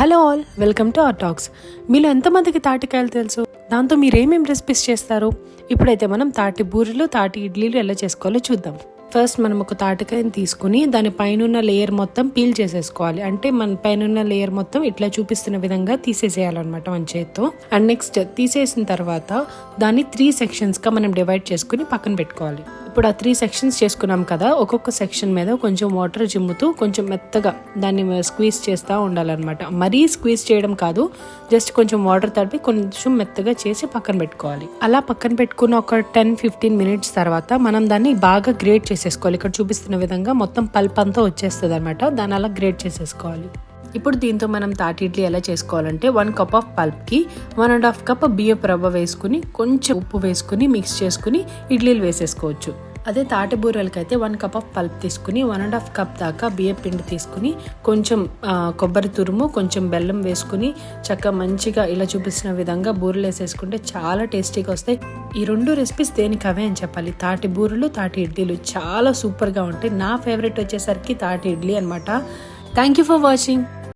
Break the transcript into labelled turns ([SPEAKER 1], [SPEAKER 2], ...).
[SPEAKER 1] Hello all welcome to our talks. మీలో ఎంతమందికి తాటికాయలు తెలుసు? దాంతో మీరేమేమి రెసిపీస్ చేస్తారు? ఇప్పుడైతే మనం తాటి బూరెలు తాటి ఇడ్లీలు ఎలా చేసుకోవాలో చూద్దాం. ఫస్ట్ మనం ఒక తాటికాయని తీసుకుని దాని పైన లేయర్ మొత్తం పీల్ చేసేసుకోవాలి. అంటే మన పైన లేయర్ మొత్తం ఇట్లా చూపిస్తున్న విధంగా తీసేసేయాలన్నమాట మన చేత్తో. అండ్ నెక్స్ట్ తీసేసిన తర్వాత దాన్ని త్రీ సెక్షన్స్గా మనం డివైడ్ చేసుకుని పక్కన పెట్టుకోవాలి. ఇప్పుడు ఆ త్రీ సెక్షన్స్ చేసుకున్నాం కదా ఒక్కొక్క సెక్షన్ మీద కొంచెం వాటర్ జిమ్ముతూ కొంచెం మెత్తగా దాన్ని స్క్వీజ్ చేస్తూ ఉండాలన్నమాట. మరీ స్క్వీజ్ చేయడం కాదు జస్ట్ కొంచెం వాటర్ తడిపి కొంచెం మెత్తగా చేసి పక్కన పెట్టుకోవాలి. అలా పక్కన పెట్టుకున్న ఒక టెన్ ఫిఫ్టీన్ మినిట్స్ తర్వాత మనం దాన్ని బాగా గ్రేట్ చేసేసుకోవాలి. ఇక్కడ చూపిస్తున్న విధంగా మొత్తం పల్ప్ అంతా వచ్చేస్తుంది అనమాట దాన్ని అలా గ్రేట్ చేసేసుకోవాలి. ఇప్పుడు దీంతో మనం తాటి ఇడ్లీ ఎలా చేసుకోవాలంటే వన్ కప్ ఆఫ్ పల్ప్కి వన్ అండ్ హాఫ్ కప్ బియ్యపు రవ్వ వేసుకుని కొంచెం ఉప్పు వేసుకుని మిక్స్ చేసుకుని ఇడ్లీలు వేసేసుకోవచ్చు. అదే తాటి బూరెలకైతే వన్ కప్ ఆఫ్ పల్ప్ తీసుకుని వన్ అండ్ హాఫ్ కప్ దాకా బియ్యం పిండి తీసుకుని కొంచెం కొబ్బరి తురుము కొంచెం బెల్లం వేసుకుని చక్కగా మంచిగా ఇలా చూపిస్తున్న విధంగా బూరెలు వేసేసుకుంటే చాలా టేస్టీగా వస్తాయి. ఈ రెండు రెసిపీస్ దేనికి అవే అని చెప్పాలి. తాటి బూరెలు తాటి ఇడ్లీలు చాలా సూపర్గా ఉంటాయి. నా ఫేవరెట్ వచ్చేసరికి తాటి ఇడ్లీ అనమాట థ్యాంక్ యూ ఫర్ వాచింగ్